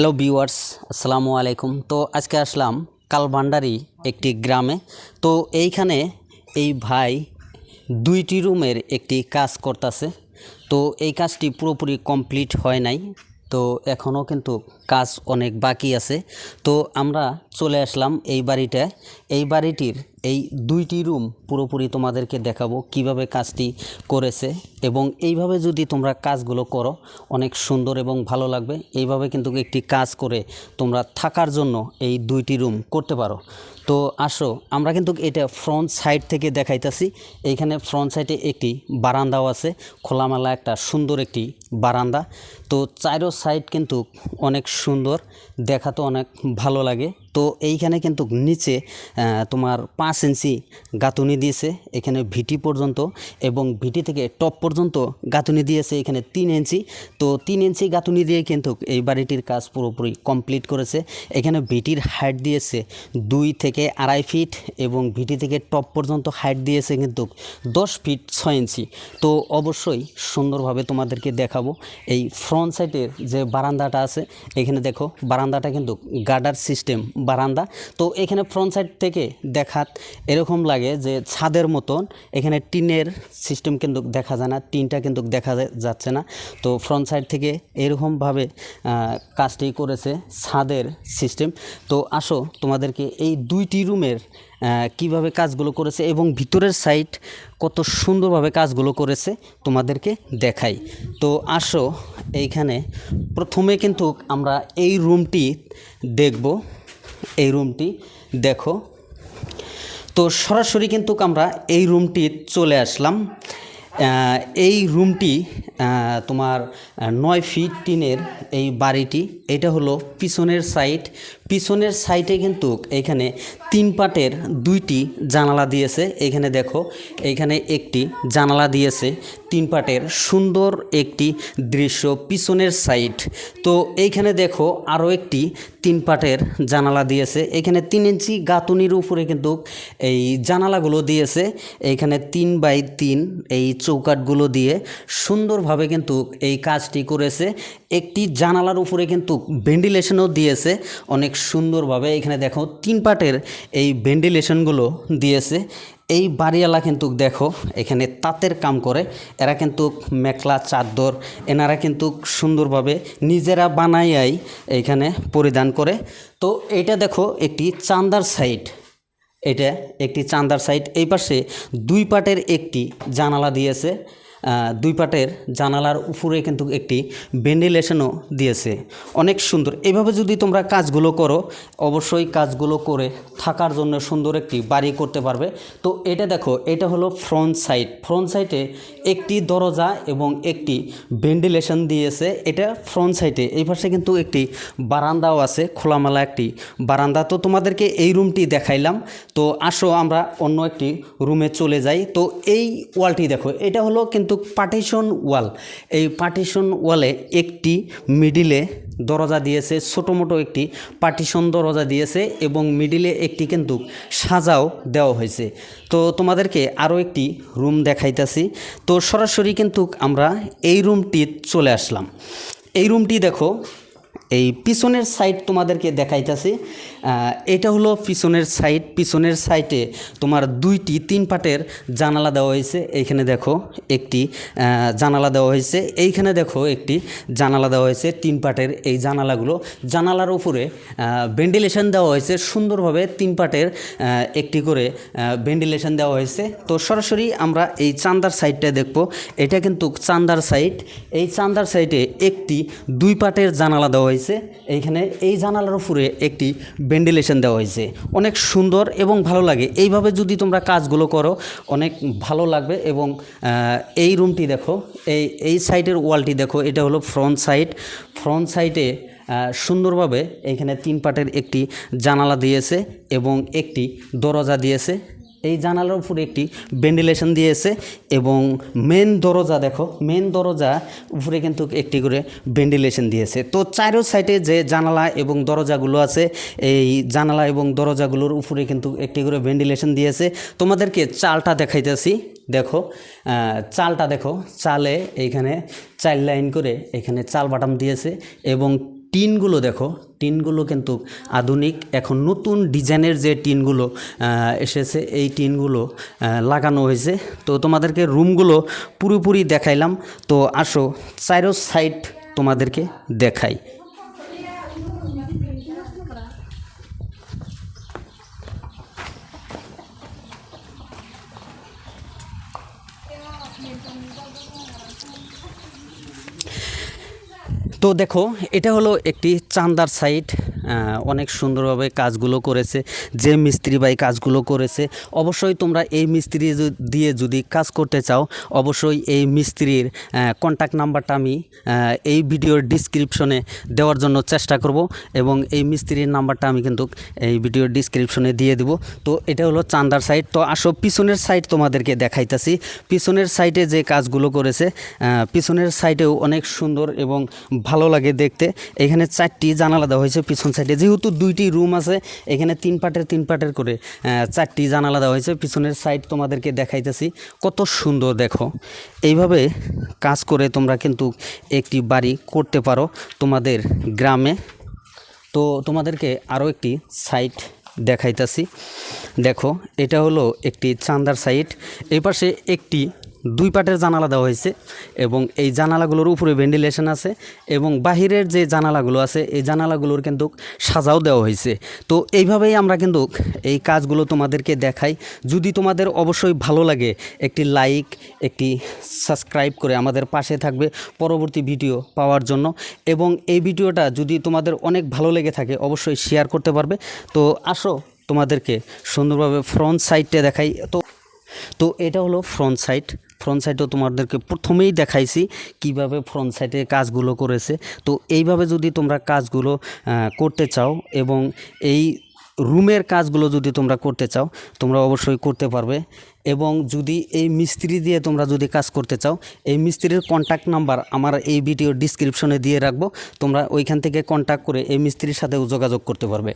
Hello viewers, আসসালামু আলাইকুম। তো আজকে আসলাম কালভান্ডারি একটি গ্রামে। তো এইখানে এই ভাই দুইটি রুমের একটি কাজ করতেছে। তো এই কাজটি পুরোপুরি কমপ্লিট হয় নাই। তো এখনও কিন্তু কাজ অনেক বাকি আছে। তো আমরা চলে আসলাম এই বাড়িটায় এই বাড়িটির এই দুইটি রুম পুরোপুরি তোমাদেরকে দেখাবো কীভাবে কাজটি করেছে এবং এইভাবে যদি তোমরা কাজগুলো করো, অনেক সুন্দর এবং ভালো লাগবে। এইভাবে কিন্তু একটি কাজ করে তোমরা থাকার জন্য এই দুইটি রুম করতে পারো। তো আসো, আমরা কিন্তু এটা ফ্রন্ট সাইড থেকে দেখাইতেছি। এইখানে ফ্রন্ট সাইডে একটি বারান্দাও আছে, খোলামেলা একটা সুন্দর একটি বারান্দা। তো চারো সাইড কিন্তু অনেক সুন্দর দেখাতে অনেক ভালো লাগে। তো এইখানে কিন্তু নিচে তোমার পাঁচ ইঞ্চি গাঁথুনি দিয়েছে, এখানে ভিটি পর্যন্ত এবং ভিটি থেকে টপ পর্যন্ত গাঁথুনি দিয়েছে এখানে তিন ইঞ্চি। তো তিন ইঞ্চি গাঁথুনি দিয়ে কিন্তু এই বাড়িটির কাজ পুরোপুরি কমপ্লিট করেছে। এখানে ভিটির হাইট দিয়েছে দুই থেকে আড়াই ফিট এবং ভিটি থেকে টপ পর্যন্ত হাইট দিয়েছে কিন্তু দশ ফিট ছয় ইঞ্চি। তো অবশ্যই সুন্দরভাবে তোমাদেরকে দেখাবো। এই ফ্রন্ট সাইডের যে বারান্দাটা আছে, এখানে দেখো বারান্দাটা কিন্তু গার্ডার সিস্টেম বারান্দা। তো এখানে ফ্রন্ট সাইড থেকে দেখাত এরকম লাগে যে ছাদের মতন এখানে টিনের সিস্টেম কিন্তু দেখা যায় না, টিনটা কিন্তু দেখা যাচ্ছে না। তো ফ্রন্ট সাইড থেকে এরকমভাবে কাজটি করেছে ছাদের সিস্টেম তো আসো তোমাদেরকে এই দুইটি রুমের কীভাবে কাজগুলো করেছে এবং ভিতরের সাইড কত সুন্দরভাবে কাজগুলো করেছে তোমাদেরকে দেখাই। তো আসো এইখানে প্রথমে কিন্তু আমরা এই রুমটি দেখব। এই রুমটি দেখো। তো সরাসরি কিন্তু আমরা এই রুমটি চলে আসলাম। এই রুমটি তোমার নয় ফিট টিনের এই বাড়িটি, এটা হলো পিছনের সাইড পিছনের সাইডে কিন্তু এখানে তিন পাটের দুইটি জানালা দিয়েছে। এখানে দেখো, এখানে একটি জানালা দিয়েছে, তিন পাটের সুন্দর একটি দৃশ্য পিছনের সাইড তো এইখানে দেখো আরও একটি তিন পাটের জানালা দিয়েছে। এখানে তিন ইঞ্চি গাঁথুনির উপরে কিন্তু এই জানালাগুলো দিয়েছে। এইখানে তিন বাই তিন এই চৌকাটগুলো দিয়ে সুন্দরভাবে কিন্তু এই কাজটি করেছে। একটি জানালার উপরে কিন্তু ভেন্টিলেশনও দিয়েছে। অনেক সুন্দরভাবে এখানে দেখো তিন পাটের এই ভেন্টিলেশনগুলো দিয়েছে। এই বাড়িওয়ালা কিন্তু দেখো, এখানে তাঁতের কাম করে। এরা কিন্তু মেখলা, চাদর, এনারা কিন্তু সুন্দরভাবে নিজেরা বানাইয়াই এখানে পরিধান করে। তো এটা দেখো, একটি চান্দার সাইড। এটা একটি চান্দার সাইড। এই পাশে দুই পাটের একটি জানালা দিয়েছে। দুই পাটের জানালার উপরে কিন্তু একটি ভেন্টিলেশনও দিয়েছে। অনেক সুন্দর। এভাবে যদি তোমরা কাজগুলো করো, অবশ্যই কাজগুলো করে থাকার জন্য সুন্দর একটি বাড়ি করতে পারবে। তো এটা দেখো, এটা হলো ফ্রন্ট সাইড ফ্রন্ট সাইডে একটি দরজা এবং একটি ভেন্টিলেশন দিয়েছে। এটা ফ্রন্ট সাইডে এই পাশে কিন্তু একটি বারান্দাও আছে, খোলামেলা একটি বারান্দা। তো তোমাদেরকে এই রুমটি দেখাইলাম। তো আসো আমরা অন্য একটি রুমে চলে যাই। তো এই ওয়ালটি দেখো, এটা হলো কিন্তু পার্টিশন ওয়াল এই পার্টিশন ওয়ালে একটি মিডিলে দরজা দিয়েছে ছোটো মোটো একটি পার্টিশন দরজা দিয়েছে এবং মিডিলে একটি কিন্তু সাজাও দেওয়া হয়েছে। তো তোমাদেরকে আরও একটি রুম দেখাইতেছি। তো সরাসরি কিন্তু আমরা এই রুমটি চলে আসলাম। এই রুমটি দেখো এই পিছনের সাইড তোমাদেরকে দেখাইতেছি। এটা হলো পিছনের সাইড পিছনের সাইডে তোমার দুইটি, তিন পাটের জানালা দেওয়া হয়েছে। এইখানে দেখো একটি জানালা দেওয়া হয়েছে। এইখানে দেখো একটি জানালা দেওয়া হয়েছে, তিন পাটের এই জানালাগুলো। জানালার উপরে ভেন্টিলেশন দেওয়া হয়েছে। সুন্দরভাবে তিন পাটের একটি করে ভেন্টিলেশন দেওয়া হয়েছে। তো সরাসরি আমরা এই চান্দার সাইডটা দেখব। এটা কিন্তু চান্দার সাইড এই চান্দার সাইডে একটি, দুই পাটের জানালা দেওয়া হয়েছে। এইখানে এই জানালার উপরে একটি ভেন্টিলেশন দেওয়া হয়েছে। অনেক সুন্দর এবং ভালো লাগে। এইভাবে যদি তোমরা কাজগুলো করো, অনেক ভালো লাগবে এবং এই রুমটি দেখো, এই এই সাইডের ওয়ালটি দেখো, এটা হলো ফ্রন্ট সাইড ফ্রন্ট সাইডে সুন্দরভাবে এখানে তিন পাটের একটি জানালা দিয়েছে এবং একটি দরজা দিয়েছে। এই জানালার উপরে একটি ভেন্টিলেশন দিয়েছে এবং মেন দরজা দেখো মেন দরজা উপরে কিন্তু একটি করে ভেন্টিলেশন দিয়েছে। তো চারো সাইডে যে জানালা এবং দরজাগুলো আছে, এই জানালা এবং দরজাগুলোর উপরে কিন্তু একটি করে ভেন্টিলেশন দিয়েছে। তোমাদেরকে চালটা দেখাইতেছি, দেখো চালটা দেখো, চালে এইখানে চার লাইন করে এখানে চাল বাটাম দিয়েছে এবং টিনগুলো দেখো, টিনগুলো কিন্তু আধুনিক। এখন নতুন ডিজাইনের যে টিনগুলো এসেছে, এই টিনগুলো লাগানো হয়েছে। তো তোমাদেরকে রুমগুলো পুরোপুরি দেখাইলাম। তো আসো চাইরো সাইড তোমাদেরকে দেখাই। তো দেখো এটা হলো একটি চান্দার সাইট অনেক সুন্দরভাবে কাজগুলো করেছে। যে মিস্ত্রি ভাই কাজগুলো করেছে, অবশ্যই তোমরা এই মিস্ত্রি দিয়ে যদি কাজ করতে চাও, অবশ্যই এই মিস্ত্রির কন্ট্যাক্ট নাম্বারটা আমি এই ভিডিওর ডিসক্রিপশনে দেওয়ার জন্য চেষ্টা করব এবং এই মিস্ত্রির নাম্বারটা আমি কিন্তু এই ভিডিওর ডিসক্রিপশনে দিয়ে দিব। তো এটা হলো চান্দার সাইট তো আসো, পিছনের সাইড তোমাদেরকে দেখাইতাছি। পিছনের সাইডে যে কাজগুলো করেছে পিছনের সাইডেও অনেক সুন্দর এবং ভালো লাগে দেখতে। এখানে চারটি জানালা দেওয়া হয়েছে, পিছন সাইডে যেহেতু দুইটি রুম আছে, এখানে তিন পাটের তিন পাটের করে চারটি জানালা দেওয়া হয়েছে। পিছনের সাইড তোমাদেরকে দেখাইতেছি। কত সুন্দর দেখো। এইভাবে কাজ করে তোমরা কিন্তু একটি বাড়ি করতে পারো তোমাদের গ্রামে। তো তোমাদেরকে আরও একটি সাইট দেখাইতাছি। দেখো, এটা হলো একটি চান্দার সাইট। এই পাশে একটি দুই পাটের জানালা দেওয়া হয়েছে এবং এই জানালাগুলোর উপরে ভেন্টিলেশন আছে এবং বাহিরের যে জানালাগুলো আছে, এই জানালাগুলোর কিন্তু সাজাও দেওয়া হয়েছে। তো এইভাবেই আমরা কিন্তু এই কাজগুলো তোমাদেরকে দেখাই। যদি তোমাদের অবশ্যই ভালো লাগে, একটি লাইক একটি সাবস্ক্রাইব করে আমাদের পাশে থাকবে পরবর্তী ভিডিও পাওয়ার জন্য। এবং এই ভিডিওটা যদি তোমাদের অনেক ভালো লেগে থাকে, অবশ্যই শেয়ার করতে পারবে। তো আসো তোমাদেরকে সুন্দরভাবে ফ্রন্ট সাইডটা দেখাই। তো তো এটা হলো ফ্রন্ট সাইড ফ্রন্ট সাইডও তোমাদেরকে প্রথমেই দেখাইছি কীভাবে ফ্রন্ট সাইডে কাজগুলো করেছে। তো এইভাবে যদি তোমরা কাজগুলো করতে চাও এবং এই রুমের কাজগুলো যদি তোমরা করতে চাও, তোমরা অবশ্যই করতে পারবে এবং যদি এই মিস্ত্রি দিয়ে তোমরা যদি কাজ করতে চাও, এই মিস্ত্রির কন্ট্যাক্ট নাম্বার আমার এই ভিডিও ডিসক্রিপশনে দিয়ে রাখব, তোমরা ওইখান থেকে কন্ট্যাক্ট করে এই মিস্ত্রির সাথেও যোগাযোগ করতে পারবে।